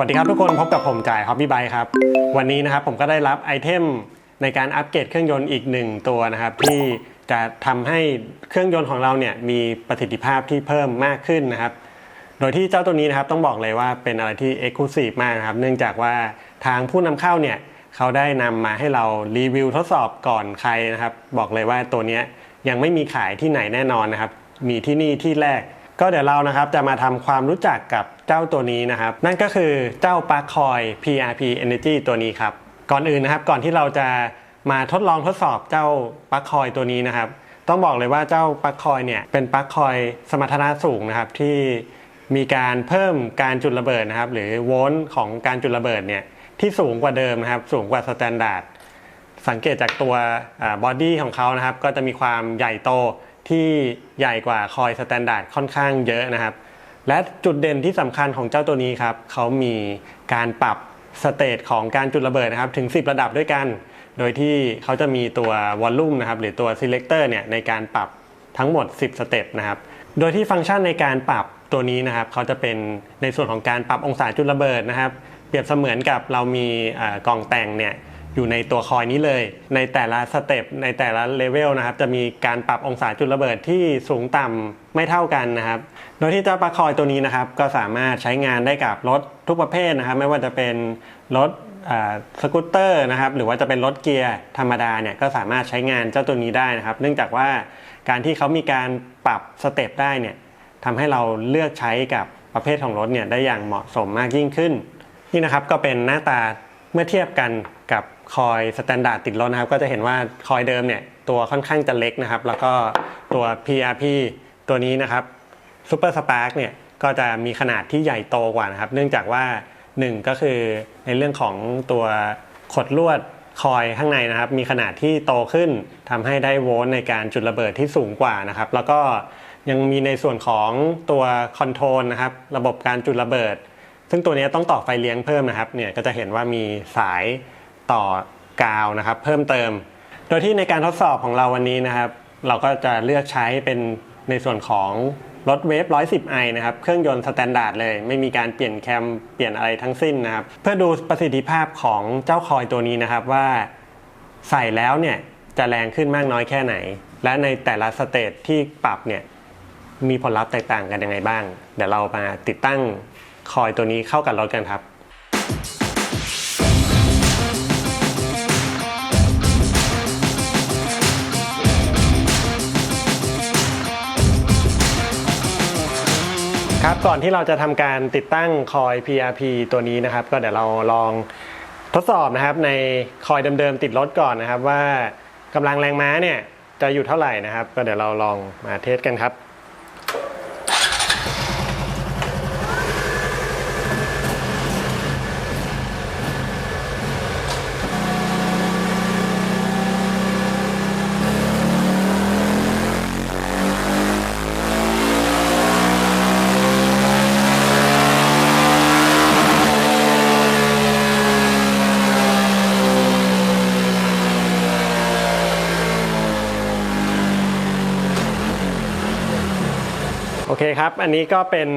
สวัสดีครับทุกคนพบกับผมจ่าย Hobby Bike ครับ วันนี้นะครับผมก็ได้รับไอเทมในการอัปเกรดเครื่องยนต์อีกหนึ่งตัวนะครับ ที่จะทำให้เครื่องยนต์ของเราเนี่ยมีประสิทธิภาพที่เพิ่มมากขึ้นนะครับ โดยที่เจ้าตัวนี้นะครับต้องบอกเลยว่าเป็นอะไรที่ Exclusive มากนะครับ เนื่องจากว่าทางผู้นำเข้าเนี่ยเขาได้นำมาให้เรารีวิวทดสอบก่อนใครนะครับ บอกเลยว่าตัวนี้ยังไม่มีขายที่ไหนแน่นอนนะครับ มีที่นี่ที่แรก ก็เดี๋ยวเรานะครับจะมาทำความรู้จักกับเจ้าตัวนี้นะครับ นั่นก็คือเจ้าปลั๊กคอย PRP Energy ตัวนี้ครับ ก่อนอื่นนะครับก่อนที่เราจะมาทดลองทดสอบเจ้าปลั๊กคอยตัวนี้นะครับ ต้องบอกเลยว่าเจ้าปลั๊กคอยเนี่ยเป็นปลั๊กคอยสมรรถนะสูงนะครับที่มีการเพิ่มการจุดระเบิดนะครับ หรือโวลต์ของการจุดระเบิดเนี่ยที่สูงกว่าเดิมนะครับ สูงกว่าสแตนดาร์ดสังเกตจากตัวบอดี้ของเขานะครับ ก็จะมีความใหญ่โต ที่ใหญ่กว่าคอยสแตนดาร์ดค่อนข้างเยอะนะครับ และจุดเด่นที่สำคัญของเจ้าตัวนี้ครับเขามีการปรับสเตจของการจุดระเบิดนะครับถึง 10 ระดับด้วยกัน โดยที่เขาจะมีตัววอลลุ่มนะครับหรือตัว selector เนี่ยในการปรับทั้งหมด 10 สเต็ปนะครับ โดยที่ฟังก์ชันในการปรับตัวนี้นะครับเขาจะเป็นในส่วนของการปรับองศาจุดระเบิดนะครับ เปรียบเสมือนกับเรามีกล่องแต่งเนี่ย อยู่ในตัวคอยนี้เลย ในแต่ละสเต็ปในแต่ละเลเวลนะครับจะมีการปรับองศาจุดระเบิดที่สูงต่ำไม่เท่ากันนะครับ โดยที่เจ้าปลั๊กคอยตัวนี้นะครับ ก็สามารถใช้งานได้กับรถทุกประเภทนะครับ ไม่ว่าจะเป็นรถสกูตเตอร์นะครับหรือว่าจะเป็นรถเกียร์ธรรมดาเนี่ยก็สามารถใช้งานเจ้าตัวนี้ได้นะครับ เนื่องจากว่าการที่เขามีการปรับสเต็ปได้เนี่ยทำให้เราเลือกใช้กับประเภทของรถเนี่ยได้อย่างเหมาะสมมากยิ่งขึ้น นี่นะครับก็เป็นหน้าตาเมื่อเทียบกันกับ คอยสแตนดาร์ดติดรถนะครับ ก็จะเห็นว่าคอยเดิมเนี่ยตัวค่อนข้างจะเล็กนะครับ แล้วก็ตัว PRP ตัวนี้นะครับ Super Spark เนี่ยก็จะมีขนาดที่ใหญ่โตกว่านะครับ เนื่องจากว่า 1 ก็คือในเรื่องของตัวขดลวดคอยข้างในนะครับ มีขนาดที่โตขึ้นทำให้ได้โวลต์ในการจุดระเบิดที่สูงกว่านะครับ แล้วก็ยังมีในส่วนของตัวคอนโทรลนะครับ ระบบการจุดระเบิด ซึ่งตัวนี้ต้องต่อไฟเลี้ยงเพิ่มนะครับเนี่ยก็จะเห็นว่ามีสาย ต่อกาวนะครับ เพิ่มเติม โดยที่ในการทดสอบของเราวันนี้นะครับ เราก็จะเลือกใช้เป็นในส่วนของรถเวฟ 110i นะครับ เครื่องยนต์สแตนดาร์ดเลย ไม่มีการเปลี่ยนแคม เปลี่ยนอะไรทั้งสิ้นนะครับ เพื่อดูประสิทธิภาพของเจ้าคอยตัวนี้นะครับว่าใส่แล้วเนี่ยจะแรงขึ้นมากน้อยแค่ไหน และในแต่ละสเตจที่ปรับเนี่ยมีผลลัพธ์แตกต่างกันยังไงบ้าง เดี๋ยวเรามาติดตั้งคอยตัวนี้เข้ากับรถกันครับ ครับก่อนที่เราจะทำการติดตั้งคอย PRP ตัวนี้นะครับ ก็เดี๋ยวเราลองทดสอบนะครับในคอยเดิมๆติดรถก่อนนะครับ ว่ากำลังแรงม้าเนี่ยจะอยู่เท่าไหร่นะครับ ก็เดี๋ยวเราลองมาเทสกันครับ เคครับ อันนี้ก็เป็น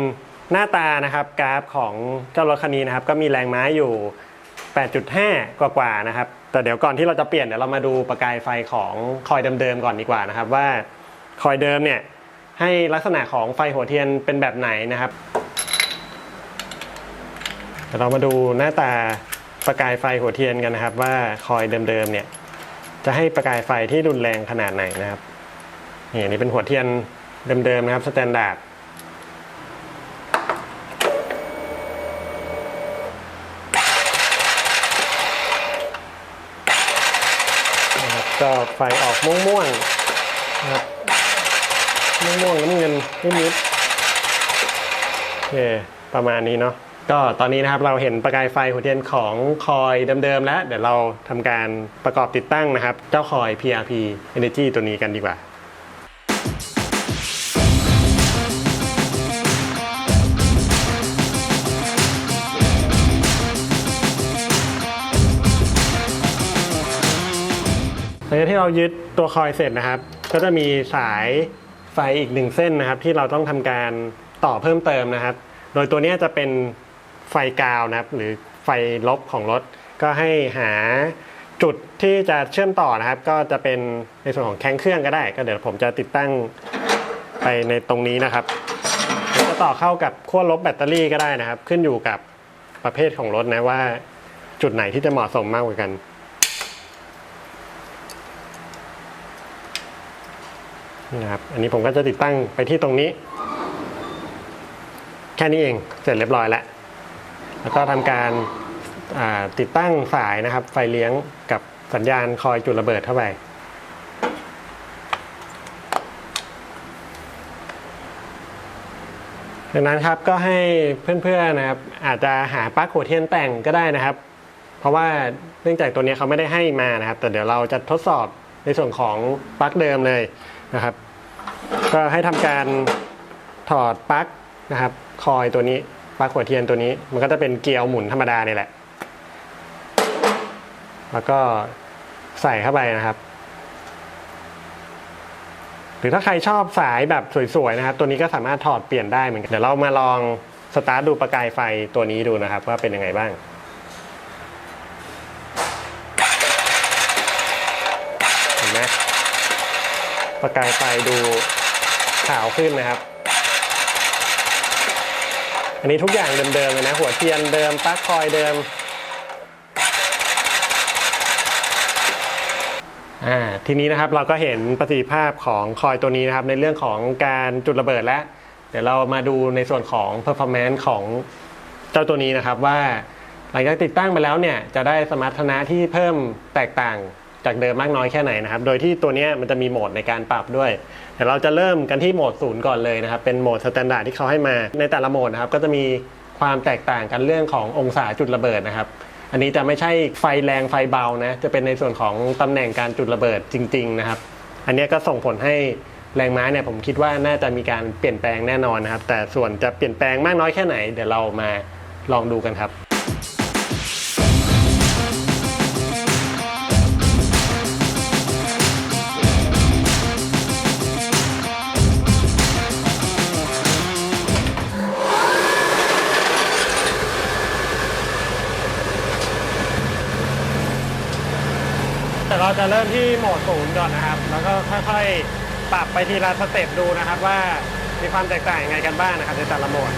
หน้าตานะครับกราฟของเจ้ารถคันนี้นะครับ ก็มีแรงม้าอยู่ 8.5 กว่าๆนะครับ แต่เดี๋ยวก่อนที่เราจะเปลี่ยนเดี๋ยวเรามาดูประกายไฟของคอยเดิมๆก่อนดีกว่านะครับ ว่าคอยเดิมเนี่ยให้ลักษณะของไฟหัวเทียนเป็นแบบไหนนะครับเดี๋ยวเรามาดูหน้าตาประกายไฟหัวเทียนกันนะครับ ว่าคอยเดิมๆเนี่ยจะให้ประกายไฟที่รุนแรงขนาดไหนนะครับนี่อันนี้เป็นหัวเทียนเดิมๆนะครับสแตนดาร์ด นะครับ ก็ไฟออกม่วงๆนะครับม่วงๆน้ำเงินนิดๆโอเคประมาณนี้เนาะก็ตอนนี้นะครับเราเห็นประกายไฟหัวเทียนของคอยเดิมๆแล้ว เดี๋ยวเราทำการประกอบติดตั้งนะครับ เจ้าคอย PRP Energy ตัวนี้กันดีกว่า ลังจากที่เรายึดตัวคอยเสร็จนะครับ ก็จะมีสายไฟอีกหนึ่งเส้นนะครับ ที่เราต้องทำการต่อเพิ่มเติมนะครับ โดยตัวนี้จะเป็นไฟกาวนะครับ หรือไฟลบของรถ ก็ให้หาจุดที่จะเชื่อมต่อนะครับ ก็จะเป็นในส่วนของแข้งเครื่องก็ได้ ก็เดี๋ยวผมจะติดตั้งไปในตรงนี้นะครับจะต่อเข้ากับขั้วลบแบตเตอรี่ก็ได้นะครับ ขึ้นอยู่กับประเภทของรถนะว่า จุดไหนที่จะเหมาะสมมากกว่ากัน นะครับ อันนี้ผมก็จะติดตั้งไปที่ตรงนี้ แค่นี้เองเสร็จเรียบร้อยแล้ว แล้วก็ทำการาติดตั้งสายนะครับ ไฟเลี้ยงกับสัญญาณคอยจุดระเบิดเข้าไปดังนั้นครับก็ให้เพื่อนๆนะครับ อาจจะหาปลั๊กหัวเทียนแต่งก็ได้นะครับ เพราะว่าเนื่องจากตัวนี้เขาไม่ได้ให้มานะครับ แต่เดี๋ยวเราจะทดสอบในส่วนของปลั๊กเดิมเลย นะครับ ก็ให้ทำการถอดปลั๊กนะครับ คอยตัวนี้ปลั๊กหัวเทียนตัวนี้ มันก็จะเป็นเกลียวหมุนธรรมดาเนี่ยแหละ แล้วก็ใส่เข้าไปนะครับ หรือถ้าใครชอบสายแบบสวยๆนะครับ ตัวนี้ก็สามารถถอดเปลี่ยนได้เหมือนกันเดี๋ยวเรามาลองสตาร์ทดูประกายไฟตัวนี้ดูนะครับ ว่าเป็นยังไงบ้าง เห็นไหม ประกายไฟดูขาวขึ้นนะครับ อันนี้ทุกอย่างเดิมๆเลยนะ หัวเทียนเดิมปลั๊กคอยเดิมอ่าทีนี้นะครับเราก็เห็นประสิทธิภาพของคอยตัวนี้นะครับ ในเรื่องของการจุดระเบิดแล้ว เดี๋ยวเรามาดูในส่วนของ performance ของเจ้าตัวนี้นะครับว่าหลังจากติดตั้งไปแล้วเนี่ยจะได้สมรรถนะที่เพิ่มแตกต่าง จากเดิมมากน้อยแค่ไหนนะครับ โดยที่ตัวนี้มันจะมีโหมดในการปรับด้วยเดี๋ยวเราจะเริ่มกันที่โหมดศูนย์ก่อนเลยนะครับ เป็นโหมดสแตนดาร์ดที่เขาให้มา ในแต่ละโหมดนะครับ ก็จะมีความแตกต่างกันเรื่องขององศาจุดระเบิดนะครับ อันนี้จะไม่ใช่ไฟแรงไฟเบานะ จะเป็นในส่วนของตำแหน่งการจุดระเบิดจริง ๆ นะครับ อันนี้ก็ส่งผลให้แรงม้าเนี่ยผมคิดว่าน่าจะมีการเปลี่ยนแปลงแน่นอนนะครับ แต่ส่วนจะเปลี่ยนแปลงมากน้อยแค่ไหน เดี๋ยวเรามาลองดูกันครับ เราจะเริ่มที่โหมดศูนย์ก่อนนะครับ แล้วก็ค่อยๆ ปรับไปทีละสเต็ปดูนะครับ ว่ามีความแตกต่างยังไงกันบ้างนะครับในแต่ละโหมด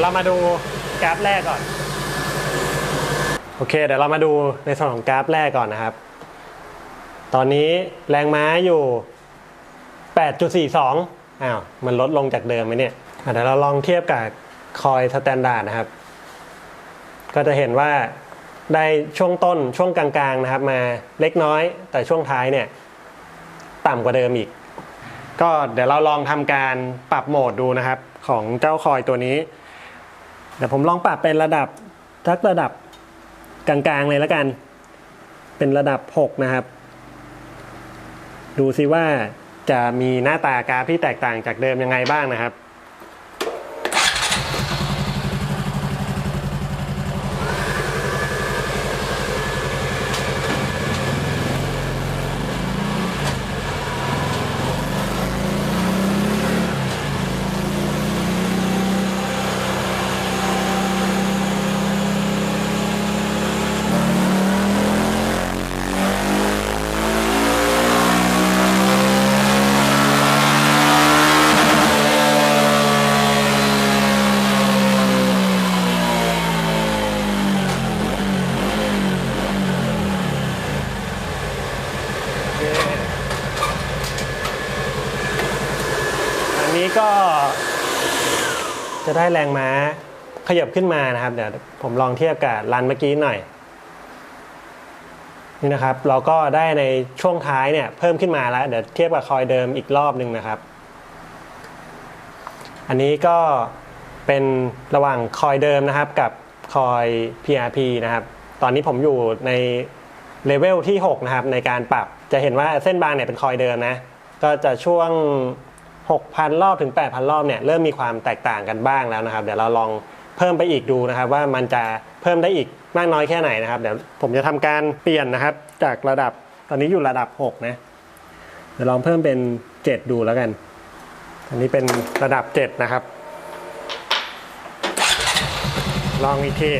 ยวเรามาดูกราฟแรกก่อน โอเค เดี๋ยวเรามาดูในส่วนของกราฟแรกก่อนนะครับ ตอนนี้แรงม้าอยู่ 8.42 อ้าว มันลดลงจากเดิมไหมเนี่ยเดี๋ยวเราลองเทียบกับคอยสแตนดาร์ดนะครับ ก็จะเห็นว่าได้ช่วงต้นช่วงกลางๆนะครับ มาเล็กน้อย แต่ช่วงท้ายเนี่ย ต่ำกว่าเดิมอีก ก็เดี๋ยวเราลองทำการปรับโหมดดูนะครับ ของเจ้าคอยตัวนี้ เดี๋ยวผมลองปรับเป็นระดับทักระดับกลางๆเลยแล้วกัน เป็นระดับ 6 นะครับ ดูซิว่าจะมีหน้าตากราฟที่แตกต่างจากเดิมยังไงบ้างนะครับ อันนี้ก็ จะได้แรงม้าขยับขึ้นมานะครับ เดี๋ยวผมลองเทียบกับรันเมื่อกี้หน่อย นี่นะครับ เราก็ได้ในช่วงท้ายเนี่ยเพิ่มขึ้นมาแล้ว เดี๋ยวเทียบกับคอยเดิมอีกรอบหนึ่งนะครับ อันนี้ก็เป็นระหว่างคอยเดิมนะครับกับคอย PRP นะครับ ตอนนี้ผมอยู่ในเลเวลที่ 6 นะครับ ในการปรับจะเห็นว่าเส้นบางเนี่ยเป็นคอยเดิมนะ ก็จะช่วง 6,000 รอบถึง 8,000 รอบเนี่ยเริ่มมีความแตกต่างกันบ้างแล้วนะครับ เดี๋ยวเราลองเพิ่มไปอีกดูนะครับ ว่ามันจะเพิ่มได้อีกมากน้อยแค่ไหนนะครับ เดี๋ยวผมจะทำการเปลี่ยนนะครับ จากระดับตอนนี้อยู่ระดับ 6 นะเดี๋ยวลองเพิ่มเป็น 7 ดูแล้วกัน อันนี้เป็นระดับ 7 นะครับ ลองอีกที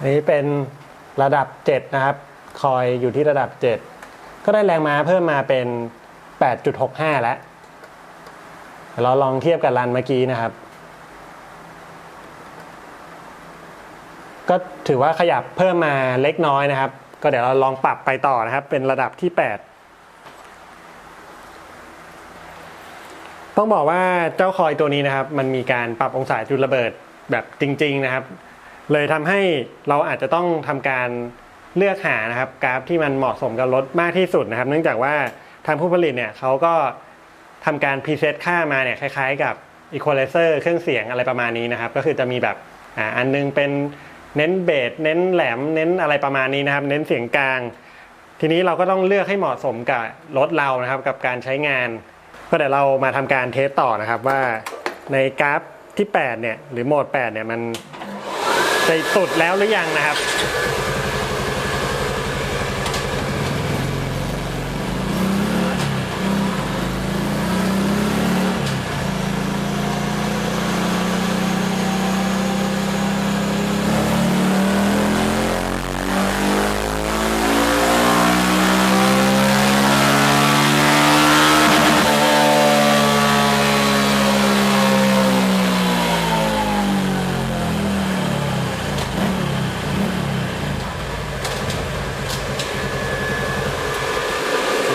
อันนี้เป็น ระดับ 7 นะครับ คอยอยู่ที่ระดับ 7 ก็ได้แรงม้าเพิ่มมาเป็น 8.65 แล้ว เราลองเทียบกับรันเมื่อกี้นะครับ ก็ถือว่าขยับเพิ่มมาเล็กน้อยนะครับ ก็เดี๋ยวเราลองปรับไปต่อนะครับ เป็นระดับที่ 8ต้องบอกว่าเจ้าคอยตัวนี้นะครับ มันมีการปรับองศาจุดระเบิดแบบจริง ๆ นะครับ เลยทำให้เราอาจจะต้องทำการเลือกหานะครับกราฟที่มันเหมาะสมกับรถมากที่สุดนะครับ เนื่องจากว่าทางผู้ผลิตเนี่ยเขาก็ทำการพรีเซตค่ามาเนี่ยคล้ายๆ กับอีควอไลเซอร์เครื่องเสียงอะไรประมาณนี้นะครับ ก็คือจะมีแบบอันนึงเป็นเน้นเบสเน้นแหลมเน้นอะไรประมาณนี้นะครับ เน้นเสียงกลาง ทีนี้เราก็ต้องเลือกให้เหมาะสมกับรถเรานะครับ กับการใช้งาน ก็เดี๋ยวเรามาทำการเทสต่อนะครับว่าในกราฟที่ 8 เนี่ย หรือโหมด 8 เนี่ยมัน จะสุดแล้วหรือยังนะครับ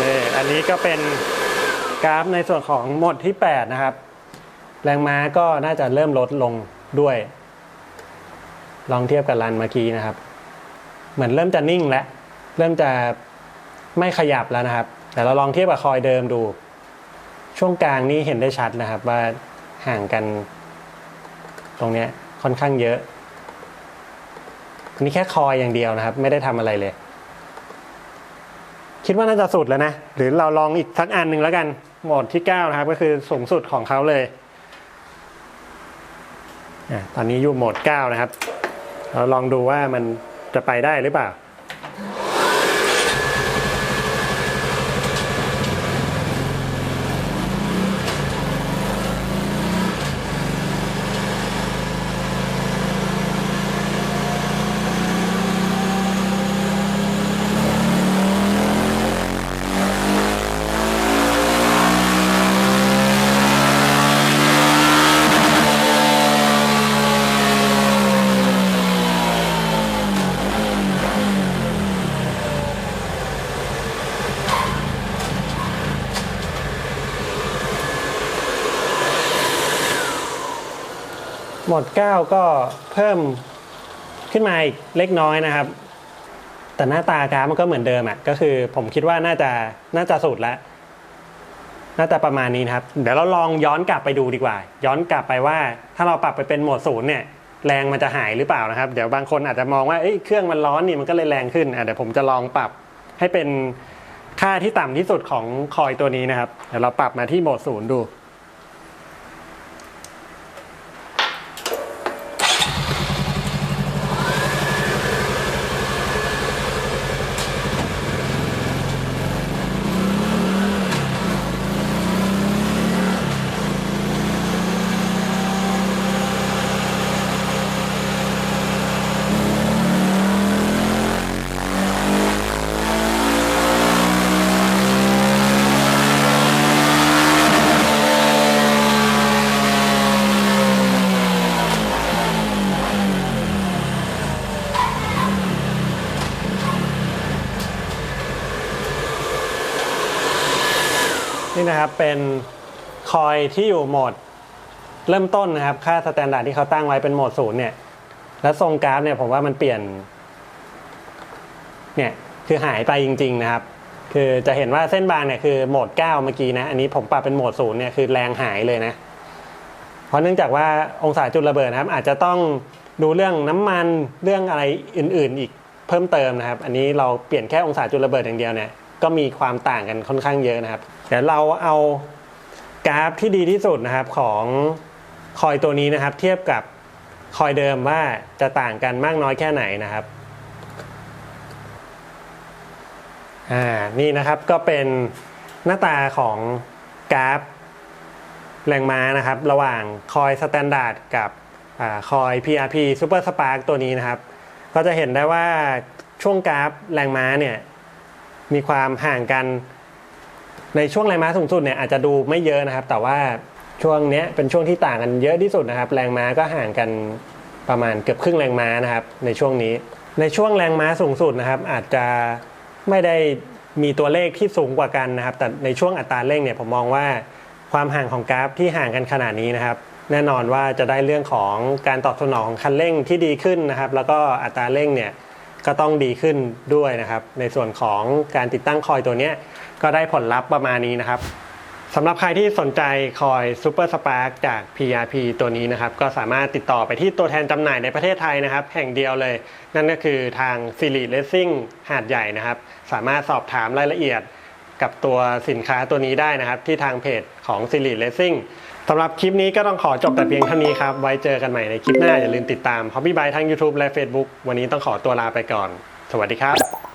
นี่อันนี้ก็เป็น ราฟในส่วนของหมดที่ 8 นะครับ แรงม้าก็น่าจะเริ่มลดลงด้วย ลองเทียบกับรันเมื่อกี้นะครับ เหมือนเริ่มจะนิ่งแล้ว เริ่มจะไม่ขยับแล้วนะครับ แต่เราลองเทียบกับคอยเดิมดู ช่วงกลางนี่เห็นได้ชัดนะครับ ว่าห่างกัน ตรงนี้ค่อนข้างเยอะอันนี้แค่คอยอย่างเดียวนะครับ ไม่ได้ทำอะไรเลยคิดว่าน่าจะสุดแล้วนะ หรือเราลองอีกสักอันหนึ่งแล้วกัน โหมดที่ 9 นะครับ ก็คือสูงสุดของเขาเลยตอนนี้อยู่โหมด 9 นะครับ เราลองดูว่ามันจะไปได้หรือเปล่า หมด9ก็เพิ่มขึ้นมาอีกเล็กน้อยนะครับ แต่หน้าตากราฟมันก็เหมือนเดิมอะก็คือผมคิดว่าน่าจะน่าจะสุดแล้วน่าจะประมาณนี้นะครับ เดี๋ยวเราลองย้อนกลับไปดูดีกว่า ย้อนกลับไปว่า ถ้าเราปรับไปเป็นโหมดศูนย์เนี่ยแรงมันจะหายหรือเปล่านะครับ เดี๋ยวบางคนอาจจะมองว่าเอ้ยเครื่องมันร้อนนี่มันก็เลยแรงขึ้นอะเดี๋ยวผมจะลองปรับให้เป็นค่าที่ต่ำที่สุดของคอยตัวนี้นะครับ เดี๋ยวเราปรับมาที่โหมดศูนย์ดู นี่นะครับเป็นคอยที่อยู่โหมดเริ่มต้นนะครับ ค่าสแตนดาร์ดที่เขาตั้งไว้เป็นโหมดศูนย์เนี่ย แล้วทรงกราฟเนี่ยผมว่ามันเปลี่ยน เนี่ยคือหายไปจริง ๆ นะครับ คือจะเห็นว่าเส้นบางเนี่ยคือโหมด 9 เมื่อกี้นะ อันนี้ผมปรับเป็นโหมดศูนย์เนี่ยคือแรงหายเลยนะ เพราะเนื่องจากว่าองศาจุดระเบิดนะครับ อาจจะต้องดูเรื่องน้ำมันเรื่องอะไรอื่น ๆ อีกเพิ่มเติมนะครับ อันนี้เราเปลี่ยนแค่องศาจุดระเบิดอย่างเดียวเนี่ยก็มีความต่างกันค่อนข้างเยอะนะครับ เดี๋ยวเราเอากราฟที่ดีที่สุดนะครับของคอยตัวนี้นะครับ เทียบกับคอยเดิมว่าจะต่างกันมากน้อยแค่ไหนนะครับอ่านี่นะครับก็เป็นหน้าตาของกราฟแรงม้านะครับ ระหว่างคอยสแตนดาร์ดกับอาคอย PRP Super Spark ตัวนี้นะครับ ก็จะเห็นได้ว่าช่วงกราฟแรงม้าเนี่ยมีความห่างกัน ในช่วงแรงม้าสูงสุดเนี่ยอาจจะดูไม่เยอะนะครับ แต่ว่าช่วงเนี้ยเป็นช่วงที่ต่างกันเยอะที่สุดนะครับ แรงม้าก็ห่างกันประมาณเกือบครึ่งแรงม้านะครับ ในช่วงนี้ ในช่วงแรงม้าสูงสุดนะครับ อาจจะไม่ได้มีตัวเลขที่สูงกว่ากันนะครับ แต่ในช่วงอัตราเร่งเนี่ยผมมองว่าความห่างของกราฟที่ห่างกันขนาดนี้นะครับ แน่นอนว่าจะได้เรื่องของการตอบสนองของคันเร่งที่ดีขึ้นนะครับ แล้วก็อัตราเร่งเนี่ยก็ต้องดีขึ้นด้วยนะครับ ในส่วนของการติดตั้งคอยตัวเนี้ย ก็ได้ผลลัพธ์ประมาณนี้นะครับสำหรับใครที่สนใจคอย Super Spark จาก PRP ตัวนี้นะครับ ก็สามารถติดต่อไปที่ตัวแทนจำหน่ายในประเทศไทยนะครับ แห่งเดียวเลย นั่นก็คือทาง s i r i Racing หาดใหญ่นะครับ สามารถสอบถามรายละเอียดกับตัวสินค้าตัวนี้ได้นะครับ ที่ทางเพจของ s i r i Racing สำหรับคลิปนี้ก็ต้องขอจบแต่เพียงเท่านี้ครับ ไว้เจอกันใหม่ในคลิปหน้าอย่าลืมติดตาม Hobby By ทั้ง YouTube และ Facebook วันนี้ต้องขอตัวลาไปก่อน สวัสดีครับ